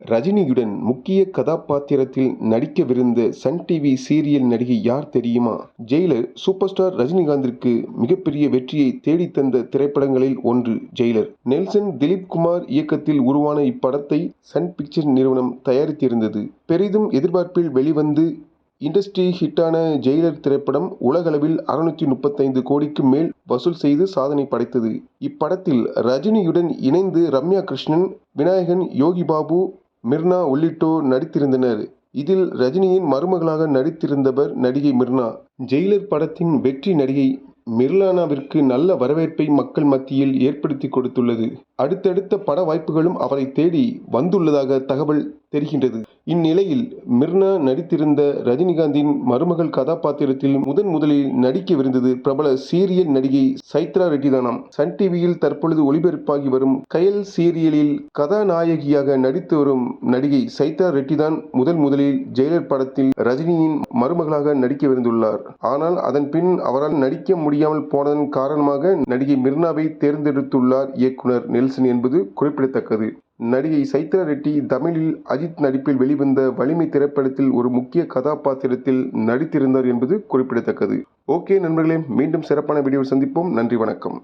ரஜினியுடன் முக்கிய கதாபாத்திரத்தில் நடிக்கவிருந்த Sun TV serial நடிகை யார் தெரியுமா? ஜெயிலர் சூப்பர் ஸ்டார் ரஜினிகாந்திற்கு மிகப்பெரிய வெற்றியை தேடித்தந்த திரைப்படங்களில் ஒன்று ஜெயிலர். நெல்சன் திலீப் குமார் இயக்கத்தில் உருவான இப்படத்தை சன் பிக்சர் நிறுவனம் தயாரித்திருந்தது. பெரிதும் எதிர்பார்ப்பில் வெளிவந்து இண்டஸ்ட்ரி ஹிட்டான ஜெயிலர் திரைப்படம் உலகளவில் அறுநூற்றி முப்பத்தைந்து கோடிக்கு மேல் வசூல் செய்து சாதனை படைத்தது. இப்படத்தில் ரஜினியுடன் இணைந்து ரம்யா கிருஷ்ணன் விநாயகன் யோகி பாபு மிர்னா உள்ளிட்டோர் நடித்திருந்தனர். இதில் ரஜினியின் மருமகளாக நடித்திருந்தவர் நடிகை மிர்னா. ஜெயிலர் படத்தின் வெற்றி நடிகை மிர்லானாவிற்கு நல்ல வரவேற்பை மக்கள் மத்தியில் ஏற்படுத்தி கொடுத்துள்ளது. அடுத்தடுத்த பட வாய்ப்புகளும் அவரை தேடி வந்துள்ளதாக தகவல் தெரிகின்றது. இந்நிலையில் மிர்னா நடித்திருந்த ரஜினிகாந்தின் மருமகள் கதாபாத்திரத்தில் முதன் முதலில் நடிக்கவிருந்தது பிரபல சீரியல் நடிகை சைத்ரா ரெட்டிதானாம். சன் டிவியில் தற்பொழுது ஒளிபரப்பாகி வரும் கயல் சீரியலில் கதாநாயகியாக நடித்து வரும் நடிகை சைத்ரா ரெட்டிதான் முதல் முதலில் ஜெயிலர் படத்தில் ரஜினியின் மருமகளாக நடிக்கவிருந்துள்ளார் ஆனால் அதன் பின் அவரால் நடிக்க முடியாமல் போனதன் காரணமாக நடிகை மிர்னாவை தேர்ந்தெடுத்துள்ளார் இயக்குனர் நெல்சன் என்பது குறிப்பிடத்தக்கது. நடிகை சைத்ரா ரெட்டி தமிழில் அஜித் நடிப்பில் வெளிவந்த வலிமை திரைப்படத்தில் ஒரு முக்கிய கதாபாத்திரத்தில் நடித்திருந்தார் என்பது குறிப்பிடத்தக்கது. ஓகே நண்பர்களே மீண்டும் சிறப்பான வீடியோவில் சந்திப்போம். நன்றி வணக்கம்.